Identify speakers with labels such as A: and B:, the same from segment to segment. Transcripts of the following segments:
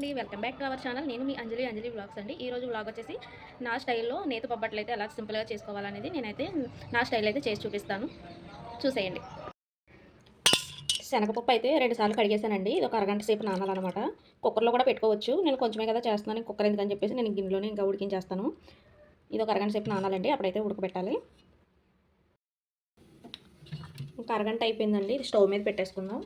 A: అండి. Welcome back to our channel. నేను మీ అంజలి అంజలి బ్లాగ్స్ అండి. ఈ రోజు బ్లాగ్ వచ్చేసి నా స్టైల్లో నేత పబ్బట్లు అయితే ఎలా సింపుల్గా చేసుకోవాలనేది నేనైతే నా స్టైల్ అయితే చేసి చూపిస్తాను. చూసేయండి. శనగపప్పు అయితే రెండు సార్లు కడిగేసానండి ఇది ఒక అరగంట సేపు నానాలన్నమాట. కుక్కర్లో కూడా పెట్టుకోవచ్చు. నేను కొంచెమే కదా చేస్తున్నాను. కుక్కర్ ఎందుకని చెప్పేసి నేను గిన్నెలోనే ఇంకా ఉడికించేస్తాను. ఇది ఒక అరగంట సేపు నానాలండి. అప్పుడైతే ఉడకబెట్టాలి. ఒక అరగంట అయిపోయిందండి. ఇది స్టవ్ మీద పెట్టేసుకుందాం.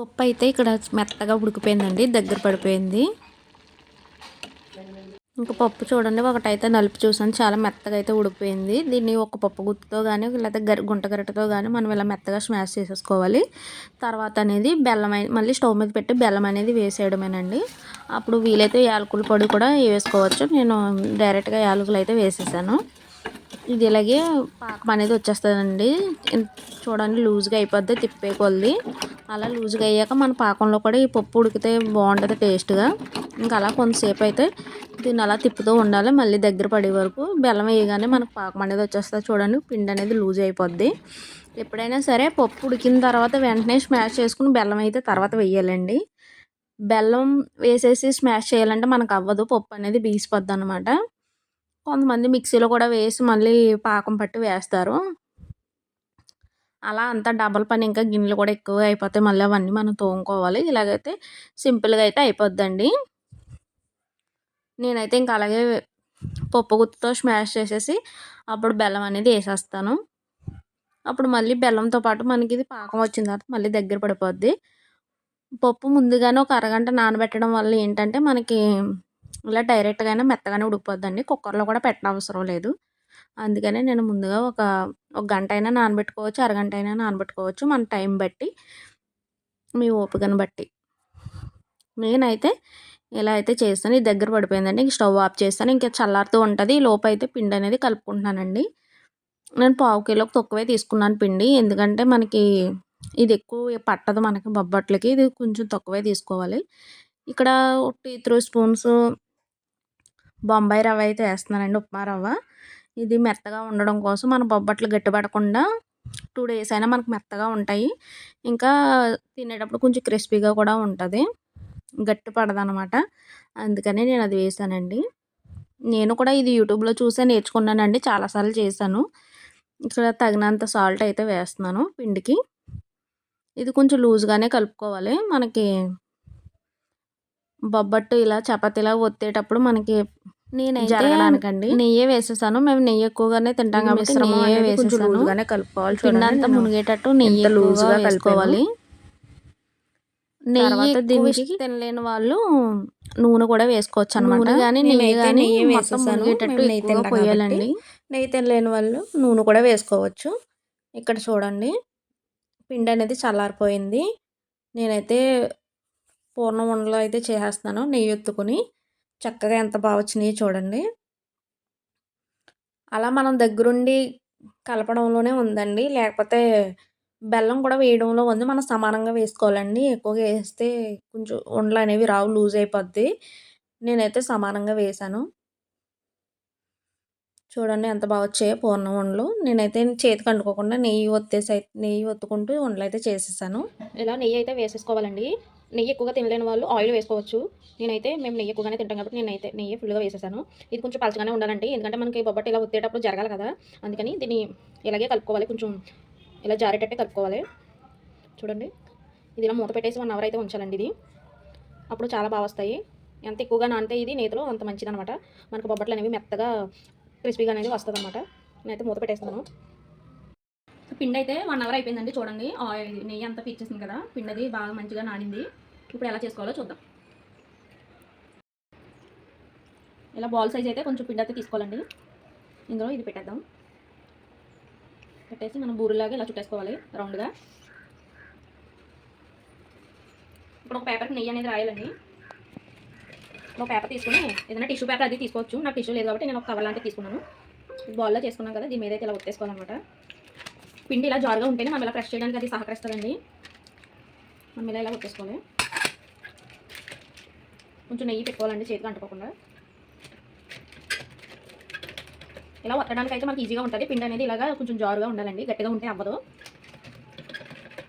A: పప్పు అయితే ఇక్కడ మెత్తగా ఉడికిపోయిందండి దగ్గర పడిపోయింది. ఇంకా పప్పు చూడండి ఒకటైతే నలుపు చూసాను చాలా మెత్తగా అయితే ఉడిపోయింది దీన్ని ఒక పప్పు గుత్తుతో కానీ లేకపోతే గరి గుంట గరిటతో కానీ మనం ఇలా మెత్తగా స్మాష్ చేసేసుకోవాలి. తర్వాత అనేది బెల్లం మళ్ళీ స్టవ్ మీద పెట్టి బెల్లం అనేది వేసేయడమేనండి. అప్పుడు వీలైతే యాలకుల పొడి కూడా వేసుకోవచ్చు. నేను డైరెక్ట్గా యాలకులు అయితే వేసేసాను. ఇది ఇలాగే పాకం అనేది వచ్చేస్తుందండి. చూడండి లూజ్గా అయిపోద్ది తిప్పే కొద్ది అలా లూజ్గా అయ్యాక మన పాకంలో కూడా ఈ పప్పు ఉడికితే బాగుంటుంది టేస్ట్గా. ఇంకా అలా కొంతసేపు అయితే దీన్ని అలా తిప్పుతూ ఉండాలి. మళ్ళీ దగ్గర పడే వరకు బెల్లం వేయగానే మనకు పాకం అనేది వచ్చేస్తుంది చూడండి. పిండి అనేది లూజ్ అయిపోద్ది. ఎప్పుడైనా సరే పప్పు ఉడికిన తర్వాత వెంటనే స్మాష్ చేసుకుని బెల్లం అయితే తర్వాత వేయాలండి. బెల్లం వేసేసి స్మాష్ చేయాలంటే మనకు అవ్వదు. పప్పు అనేది బీసిపోద్ది అనమాట కొంతమంది మిక్సీలో కూడా వేసి మళ్ళీ పాకం పట్టి వేస్తారు. అలా అంతా డబల్ పని ఇంకా గిన్నెలు కూడా ఎక్కువగా అయిపోతాయి మళ్ళీ అవన్నీ మనం తోముకోవాలి. ఇలాగైతే సింపుల్గా అయితే అయిపోద్దండి. నేనైతే ఇంకా అలాగే పప్పు గుత్తుతో స్మాష్ చేసేసి అప్పుడు బెల్లం అనేది వేసేస్తాను. అప్పుడు మళ్ళీ బెల్లంతో పాటు మనకి ఇది పాకం వచ్చిన తర్వాత మళ్ళీ దగ్గర పడిపోద్ది. పప్పు ముందుగానే ఒక అరగంట నానబెట్టడం వల్ల ఏంటంటే మనకి ఇలా డైరెక్ట్గానే మెత్తగానే ఉడికిపోద్దండి. కుక్కర్లో కూడా పెట్టనవసరం లేదు. అందుకనే నేను ముందుగా ఒక ఒక గంట అయినా నానబెట్టుకోవచ్చు అరగంట అయినా నానబెట్టుకోవచ్చు మన టైం బట్టి మీ ఓపికను బట్టి. నేనైతే ఇలా అయితే చేస్తాను. ఇది దగ్గర పడిపోయిందండి. ఇంక స్టవ్ ఆఫ్ చేస్తాను. ఇంకా చల్లారుతూ ఉంటుంది. ఈ లోపు అయితే పిండి అనేది కలుపుకుంటున్నానండి. నేను పావు కిలోకి తక్కువే తీసుకున్నాను పిండి. ఎందుకంటే మనకి ఇది ఎక్కువ పట్టదు మనకి బొబ్బట్లకి. ఇది కొంచెం తక్కువే తీసుకోవాలి. ఇక్కడ టీ త్రీ స్పూన్స్ బొంబాయి రవ్వ అయితే వేస్తున్నానండి. ఉప్మా రవ్వ. ఇది మెత్తగా ఉండడం కోసం మన బొబ్బట్లు గట్టిపడకుండా టూ డేస్ అయినా మనకు మెత్తగా ఉంటాయి. ఇంకా తినేటప్పుడు కొంచెం క్రిస్పీగా కూడా ఉంటుంది. గట్టి పడదనమాట అందుకని నేను అది వేసానండి. నేను కూడా ఇది యూట్యూబ్లో చూసే నేర్చుకున్నానండి. చాలాసార్లు చేశాను. ఇక్కడ తగినంత సాల్ట్ అయితే వేస్తున్నాను పిండికి. ఇది కొంచెం లూజ్గానే కలుపుకోవాలి. మనకి బొబ్బట్టు ఇలా చపాతీలా ఒత్తేటప్పుడు మనకి
B: జరగడానికండి.
A: నెయ్యి వేసేసాను. మేము నెయ్యి ఎక్కువగానే తింటాం కాబట్టి
B: మిశ్రమం
A: నెయ్యి వేసేసాను.
B: కలుపుకోవాలి
A: పిండి
B: చూడండి.
A: అంతా
B: నేను
A: మునిగేటట్టు నెయ్యి
B: లూజ్గా.
A: వేసుకోవాలి. నెయ్యి
B: దీనికి
A: తినలేని వాళ్ళు నూనె కూడా వేసుకోవచ్చు అనమాట కానీ
B: నేనైతే
A: నెయ్యి కానీ
B: నెయ్యి
A: మొత్తం
B: వేసేసాను.
A: మునిగేటట్టు
B: నెయ్యి
A: పోయాలండి.
B: నెయ్యి తినలేని వాళ్ళు నూనె కూడా వేసుకోవచ్చు.
A: ఇక్కడ చూడండి. పిండి అనేది చల్లారిపోయింది. నేనైతే పూర్ణ ఉండలు అయితే చేసేస్తున్నాను నెయ్యి ఎత్తుకుని. చక్కగా ఎంత బాగా వచ్చినాయో చూడండి. అలా మనం దగ్గరుండి కలపడంలోనే ఉందండి. లేకపోతే బెల్లం కూడా వేయడంలో ఉంది. మనం సమానంగా వేసుకోవాలండి. ఎక్కువగా వేస్తే కొంచెం ఉండలు అనేవి రావు లూజ్ అయిపోద్ది. నేనైతే సమానంగా వేసాను. చూడండి ఎంత బాగా వచ్చాయో పూర్ణం ఉండలు. నేనైతే చేతికి అంటుకోకుండా నెయ్యి ఒత్తేసి నెయ్యి ఒత్తుకుంటూ ఉండలు అయితే చేసేసాను. ఇలా నెయ్యి అయితే వేసేసుకోవాలండి. నెయ్యి ఎక్కువగా తినలేని వాళ్ళు ఆయిల్ వేసుకోవచ్చు. నేనైతే మేము నెయ్యి ఎక్కువగానే తింటాం కాబట్టి నేనైతే నెయ్యి ఫుల్గా వేసేసాను. ఇది కొంచెం పలచగానే ఉండాలండి. ఎందుకంటే మనకి బొబ్బట్టి ఇలా ఒత్తేటప్పుడు జరగాలి కదా. అందుకని దీన్ని ఇలాగే కలుపుకోవాలి. కొంచెం ఇలా జారేటట్టే కలుపుకోవాలి. చూడండి. ఇది ఇలా మూత పెట్టేసి వన్ అవర్ అయితే ఉంచాలండి ఇది. అప్పుడు చాలా బాగా వస్తాయి. ఎంత ఎక్కువగా నానితే ఇది నేతలో అంత మంచిదనమాట మనకు బొబ్బట్లు అనేవి మెత్తగా క్రిస్పీగా అనేది వస్తుంది అనమాట నేనైతే మూత పెట్టేస్తాను పిండి అయితే వన్ అవర్ అయిపోయిందండి చూడండి. ఆయిల్ నెయ్యి అంతా పిచ్చేసింది కదా. పిండి అది బాగా మంచిగా నానింది. ఇప్పుడు ఎలా చేసుకోవాలో చూద్దాం. ఇలా బాల్ సైజ్ అయితే కొంచెం పిండి అయితే తీసుకోవాలండి. ఇందులో ఇది పెట్టేద్దాం. పెట్టేసి మనం బూరెలాగా ఇలా చుట్టేసుకోవాలి రౌండ్గా. ఇప్పుడు ఒక పేపర్కి నెయ్యి అనేది రాయాలండి. ఒక పేపర్ తీసుకుని ఏదైనా టిష్యూ పేపర్ అది తీసుకోవచ్చు. నాకు టిష్యూ లేదు కాబట్టి నేను ఒక కవర్ లాంటిది తీసుకున్నాను. బాల్లో చేసుకున్నాం కదా దీని మీద అయితే ఇలా ఒత్తేసుకోవాలన్నమాట. పిండి ఇలా జారుగా ఉంటేనే మనం ఇలా ప్రెస్ చేయడానికి అది సహకరిస్తుందండి. మనం ఇలా ఇలా కొట్టేసుకోవాలి. కొంచెం నెయ్యి పెట్టుకోవాలండి చేతికి అంటుకోకుండా. ఇలా వట్టడానికి అయితే మనకి ఈజీగా ఉంటుంది. పిండి అనేది ఇలాగా కొంచెం జారుగా ఉండాలండి. గట్టిగా ఉంటే అవ్వదు.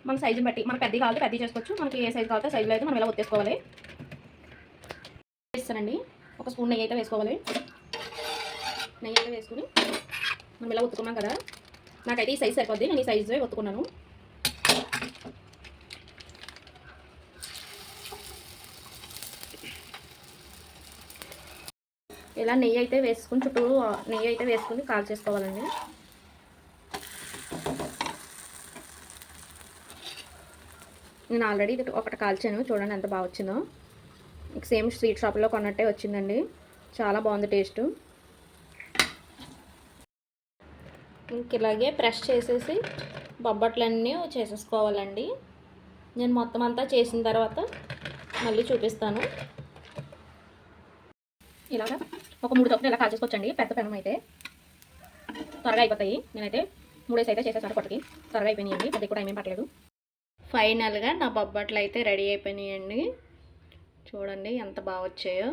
A: మన సైజుని బట్టి మన పెద్ద కావాలి పెద్ద చేసుకోవచ్చు. మనకి ఏ సైజు కావాలంటే సైజులో అయితే మనం ఇలా ఒత్తేసుకోవాలి. వేస్తానండి ఒక స్పూన్ నెయ్యి అయితే వేసుకోవాలి. నెయ్యి అయితే వేసుకుని మనం ఇలా ఒత్తుకున్నాం కదా. నాకైతే ఈ సైజ్ సరిపోద్ది. నేను ఈ సైజు ఒత్తుకున్నాను. ఇలా నెయ్యి అయితే వేసుకుని చుట్టూ నెయ్యి అయితే వేసుకుని కాల్ చేసుకోవాలండి. నేను ఆల్రెడీ ఇది ఒకటి కాల్చాను. చూడండి ఎంత బాగా వచ్చిందో. సేమ్ స్వీట్ షాప్లో కొన్నట్టే వచ్చిందండి. చాలా బాగుంది టేస్ట్ ఇంక ఇలాగే ప్రెస్ చేసేసి బొబ్బట్లన్నీ చేసేసుకోవాలండి. నేను మొత్తం అంతా చేసిన తర్వాత మళ్ళీ చూపిస్తాను. ఇలాగా ఒక మూడు తొక్కులు ఇలా కాల్చేసుకోవచ్చండి. పెద్ద పెనం అయితే త్వరగా అయిపోతాయి. నేనైతే మూడేసి అయితే చేసేసాను అప్పటికి. త్వరగా అయిపోయినాయండి. పెద్ద కూడా ఏమేం పట్టలేదు. ఫైనల్గా నా బొబ్బట్లు అయితే రెడీ అయిపోయినాయండి. చూడండి ఎంత బాగా వచ్చాయో